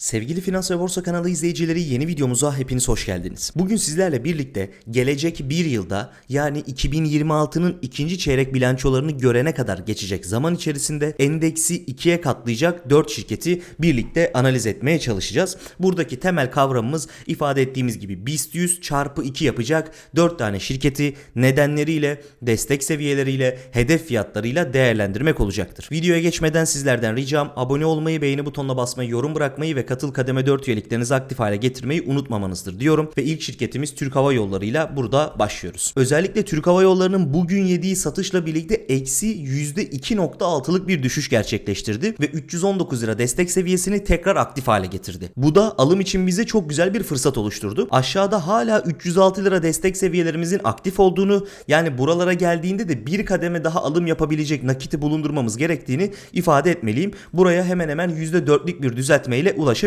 Sevgili Finans ve Borsa kanalı izleyicileri yeni videomuza hepiniz hoş geldiniz. Bugün sizlerle birlikte gelecek bir yılda yani 2026'nın ikinci çeyrek bilançolarını görene kadar geçecek zaman içerisinde endeksi ikiye katlayacak 4 şirketi birlikte analiz etmeye çalışacağız. Buradaki temel kavramımız ifade ettiğimiz gibi BIST 100 çarpı 2 yapacak 4 tane şirketi nedenleriyle, destek seviyeleriyle, hedef fiyatlarıyla değerlendirmek olacaktır. Videoya geçmeden sizlerden ricam abone olmayı, beğeni butonuna basmayı, yorum bırakmayı ve katıl kademe 4 üyeliklerinizi aktif hale getirmeyi unutmamanızdır diyorum. Ve ilk şirketimiz Türk Hava Yolları ile burada başlıyoruz. Özellikle Türk Hava Yolları'nın bugün yediği satışla birlikte eksi %2.6'lık bir düşüş gerçekleştirdi ve 319 lira destek seviyesini tekrar aktif hale getirdi. Bu da alım için bize çok güzel bir fırsat oluşturdu. Aşağıda hala 306 lira destek seviyelerimizin aktif olduğunu yani buralara geldiğinde de bir kademe daha alım yapabilecek nakiti bulundurmamız gerektiğini ifade etmeliyim. Buraya hemen hemen %4'lük bir düzeltmeyle ulaşabiliriz.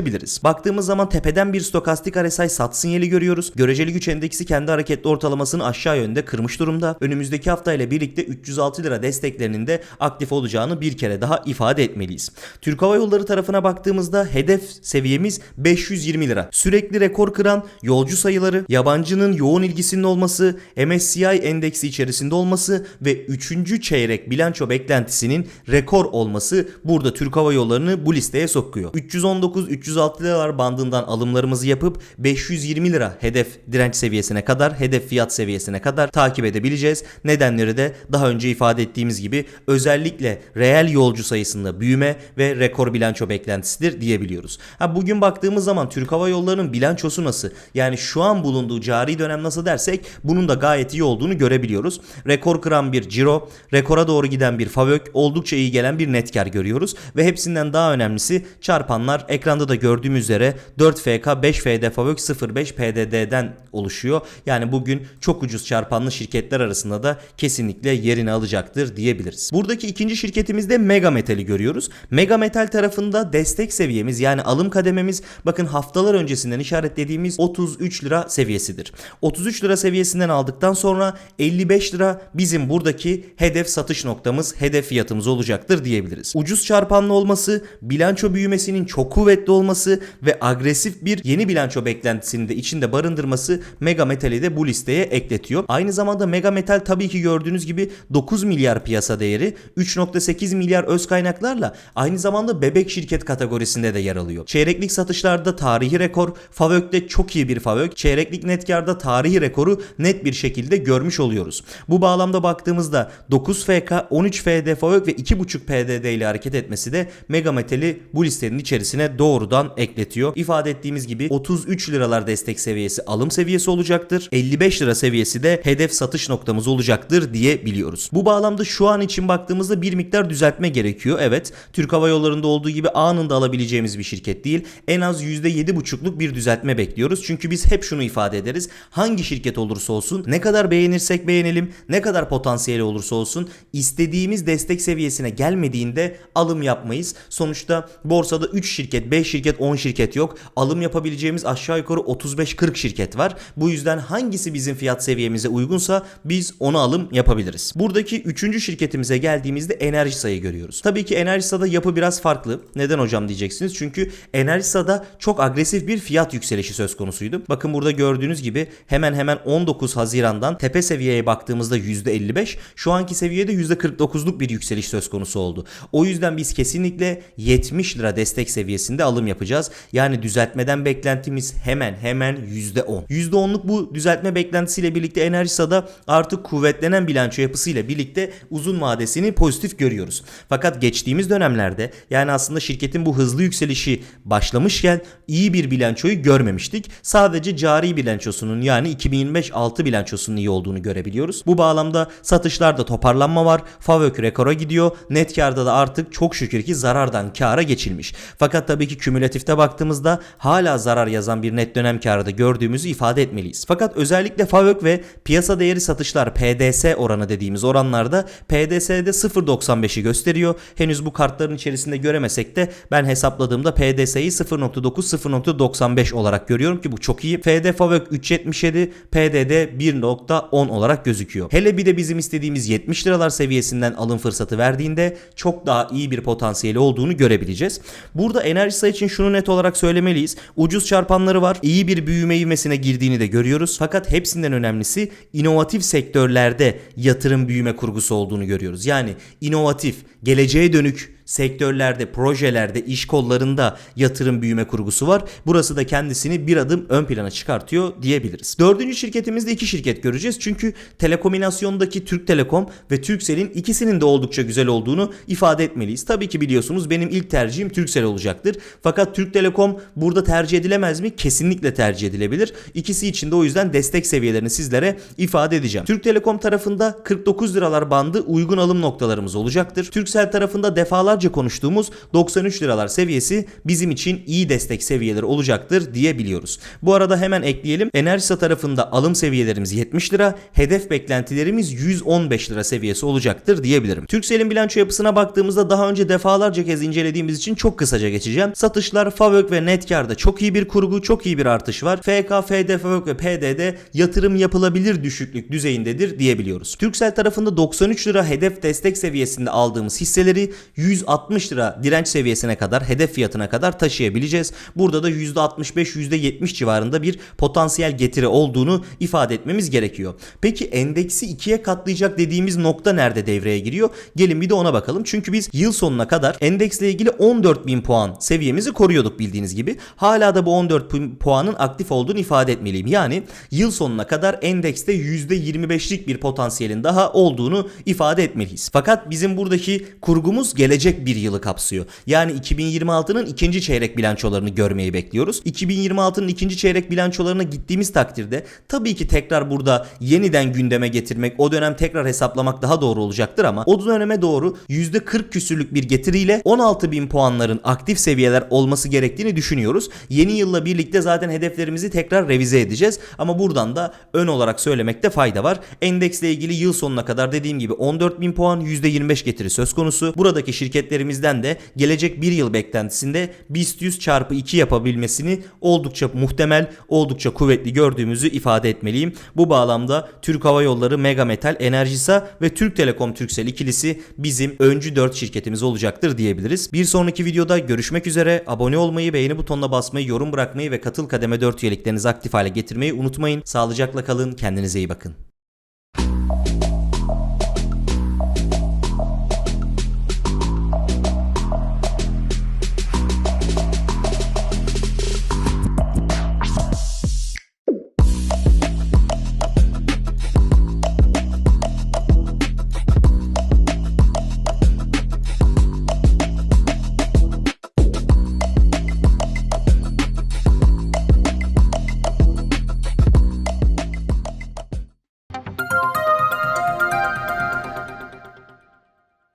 Baktığımız zaman tepeden bir stokastik RSI sat sinyali görüyoruz. Göreceli güç endeksi kendi hareketli ortalamasını aşağı yönde kırmış durumda. Önümüzdeki hafta ile birlikte 306 lira desteklerinin de aktif olacağını bir kere daha ifade etmeliyiz. Türk Hava Yolları tarafına baktığımızda hedef seviyemiz 520 lira. Sürekli rekor kıran yolcu sayıları, yabancının yoğun ilgisinin olması, MSCI endeksi içerisinde olması ve 3. çeyrek bilanço beklentisinin rekor olması burada Türk Hava Yolları'nı bu listeye sokuyor. 319-306 liralar bandından alımlarımızı yapıp 520 lira hedef direnç seviyesine kadar, hedef fiyat seviyesine kadar takip edebileceğiz. Nedenleri de daha önce ifade ettiğimiz gibi özellikle reel yolcu sayısında büyüme ve rekor bilanço beklentisidir diyebiliyoruz. Ha bugün baktığımız zaman Türk Hava Yolları'nın bilançosu nasıl? Yani şu an bulunduğu cari dönem nasıl dersek bunun da gayet iyi olduğunu görebiliyoruz. Rekor kıran bir ciro, rekora doğru giden bir favök, oldukça iyi gelen bir net kar görüyoruz ve hepsinden daha önemlisi çarpanlar ekranda da gördüğümüz üzere 4FK 5FD favök 05 PDD'den oluşuyor. Yani bugün çok ucuz çarpanlı şirketler arasında da kesinlikle yerini alacaktır diyebiliriz. Buradaki ikinci şirketimizde Mega Metal'i görüyoruz. Mega Metal tarafında destek seviyemiz yani alım kadememiz bakın haftalar öncesinden işaretlediğimiz 33 lira seviyesidir. 33 lira seviyesinden aldıktan sonra 55 lira bizim buradaki hedef satış noktamız, hedef fiyatımız olacaktır diyebiliriz. Ucuz çarpanlı olması, bilanço büyümesinin çok kuvvetli olması ve agresif bir yeni bilanço beklentisini de içinde barındırması Mega Metal'i de bu listeye ekletiyor. Aynı zamanda Mega Metal tabii ki gördüğünüz gibi 9 milyar piyasa değeri, 3.8 milyar öz kaynaklarla aynı zamanda bebek şirket kategorisinde de yer alıyor. Çeyreklik satışlarda tarihi rekor, Favök'te çok iyi bir Favök, çeyreklik net karda tarihi rekoru net bir şekilde görmüş oluyoruz. Bu bağlamda baktığımızda 9 FK, 13 FD Favök ve 2.5 PDD ile hareket etmesi de Mega Metal'i bu listenin içerisine doğrudan ekletiyor. İfade ettiğimiz gibi 33 liralar destek seviyesi alım seviyesi olacaktır. 55 lira seviyesi de hedef satış noktamız olacaktır diye biliyoruz. Bu bağlamda şu an için baktığımızda bir miktar düzeltme gerekiyor. Evet Türk Hava Yolları'nda olduğu gibi anında alabileceğimiz bir şirket değil. En az %7,5'luk bir düzeltme bekliyoruz. Çünkü biz hep şunu ifade ederiz. Hangi şirket olursa olsun ne kadar beğenirsek beğenelim ne kadar potansiyeli olursa olsun istediğimiz destek seviyesine gelmediğinde alım yapmayız. Sonuçta borsada 3 şirket, 5 şirket, 10 şirket yok. Alım yapabileceğimiz aşağı yukarı 35-40 şirket var. Bu yüzden hangisi bizim fiyat seviyemize uygunsa biz onu alım yapabiliriz. Buradaki 3. şirketimize geldiğimizde Enerjisa'yı görüyoruz. Tabii ki Enerjisa'da yapı biraz farklı. Neden hocam diyeceksiniz? Çünkü Enerjisa'da çok agresif bir fiyat yükselişi söz konusuydu. Bakın burada gördüğünüz gibi hemen hemen 19 Haziran'dan tepe seviyeye baktığımızda %55, şu anki seviyede %49'luk bir yükseliş söz konusu oldu. O yüzden biz kesinlikle 70 lira destek seviyesinde alım yapacağız. Yani düzeltmeden beklentimiz hemen hemen %10. %10'luk bu düzeltme beklentisiyle birlikte Enerjisa'da artık kuvvetlenen bilanço yapısıyla birlikte uzun vadesini pozitif görüyoruz. Fakat geçtiğimiz dönemlerde yani aslında şirketin bu hızlı yükselişi başlamışken iyi bir bilançoyu görmemiştik. Sadece cari bilançosunun yani 2025 6 bilançosunun iyi olduğunu görebiliyoruz. Bu bağlamda satışlarda toparlanma var. Favök rekora gidiyor. Net karda da artık çok şükür ki zarardan kara geçilmiş. Fakat tabii ki kümülatifte baktığımızda hala zarar yazan bir net dönem karı da gördüğümüzü ifade etmeliyiz. Fakat özellikle Favök ve piyasa değeri satışlar PDS oranı dediğimiz oranlarda PDS'de 0.95'i gösteriyor. Henüz bu kartların içerisinde göremesek de ben hesapladığımda PDS'yi 0.9 0.95 olarak görüyorum ki bu çok iyi. FD Favök 3.77 PDD 1.10 olarak gözüküyor. Hele bir de bizim istediğimiz 70 liralar seviyesinden alım fırsatı verdiğinde çok daha iyi bir potansiyeli olduğunu görebileceğiz. Burada enerji sayı için şunu net olarak söylemeliyiz. Ucuz çarpanları var. iyi bir büyüme ivmesine girdiğini de görüyoruz. Fakat hepsinden önemlisi inovatif sektörlerde yatırım büyüme kurgusu olduğunu görüyoruz. Yani inovatif, geleceğe dönük sektörlerde, projelerde, iş kollarında yatırım büyüme kurgusu var. Burası da kendisini bir adım ön plana çıkartıyor diyebiliriz. Dördüncü şirketimizde iki şirket göreceğiz. Çünkü telekomünasyondaki Türk Telekom ve Turkcell'in ikisinin de oldukça güzel olduğunu ifade etmeliyiz. Tabii ki biliyorsunuz benim ilk tercihim Turkcell olacaktır. Fakat Türk Telekom burada tercih edilemez mi? Kesinlikle tercih edilebilir. İkisi için de o yüzden destek seviyelerini sizlere ifade edeceğim. Türk Telekom tarafında 49 liralar bandı uygun alım noktalarımız olacaktır. Turkcell tarafında defalarca konuştuğumuz 93 liralar seviyesi bizim için iyi destek seviyeleri olacaktır diyebiliyoruz. Bu arada hemen ekleyelim. Enerjisa tarafında alım seviyelerimiz 70 lira, hedef beklentilerimiz 115 lira seviyesi olacaktır diyebilirim. Turkcell'in bilanço yapısına baktığımızda daha önce defalarca kez incelediğimiz için çok kısaca geçeceğim. Satışlar FAVÖK ve Netkar'da çok iyi bir kurgu, çok iyi bir artış var. FK, FD, FAVÖK ve PD'de yatırım yapılabilir düşüklük düzeyindedir diyebiliyoruz. Turkcell tarafında 93 lira hedef destek seviyesinde aldığımız hisseleri 160 lira direnç seviyesine kadar, hedef fiyatına kadar taşıyabileceğiz. Burada da %65, %70 civarında bir potansiyel getiri olduğunu ifade etmemiz gerekiyor. Peki endeksi ikiye katlayacak dediğimiz nokta nerede devreye giriyor? Gelin bir de ona bakalım. Çünkü biz yıl sonuna kadar endeksle ilgili 14.000 puan seviyemizi koruyorduk bildiğiniz gibi. Hala da bu 14 pu- puanın aktif olduğunu ifade etmeliyim. Yani yıl sonuna kadar endekste %25'lik bir potansiyelin daha olduğunu ifade etmeliyiz. Fakat bizim buradaki kurgumuz gelecek bir yılı kapsıyor. Yani 2026'nın ikinci çeyrek bilançolarını görmeyi bekliyoruz. 2026'nın ikinci çeyrek bilançolarına gittiğimiz takdirde tabii ki tekrar burada yeniden gündeme getirmek, o dönem tekrar hesaplamak daha doğru olacaktır ama o döneme doğru %40 küsürlük bir getiriyle 16.000 puanların aktif seviyeler olması gerektiğini düşünüyoruz. Yeni yılla birlikte zaten hedeflerimizi tekrar revize edeceğiz ama buradan da ön olarak söylemekte fayda var. Endeksle ilgili yıl sonuna kadar dediğim gibi 14.000 puan %25 getiri söz konusu. Buradaki şirketlerimizden de gelecek bir yıl beklentisinde BIST 100 çarpı 2 yapabilmesini oldukça muhtemel, oldukça kuvvetli gördüğümüzü ifade etmeliyim. Bu bağlamda Türk Hava Yolları, Mega Metal, Enerjisa ve Türk Telekom Turkcell ikilisi bizim öncü 4 şirketimiz olacaktır diyebiliriz. Bir sonraki videoda görüşmek üzere. Abone olmayı, beğeni butonuna basmayı, yorum bırakmayı ve katıl kademe 4 üyeliklerinizi aktif hale getirmeyi unutmayın. Sağlıcakla kalın, kendinize iyi bakın.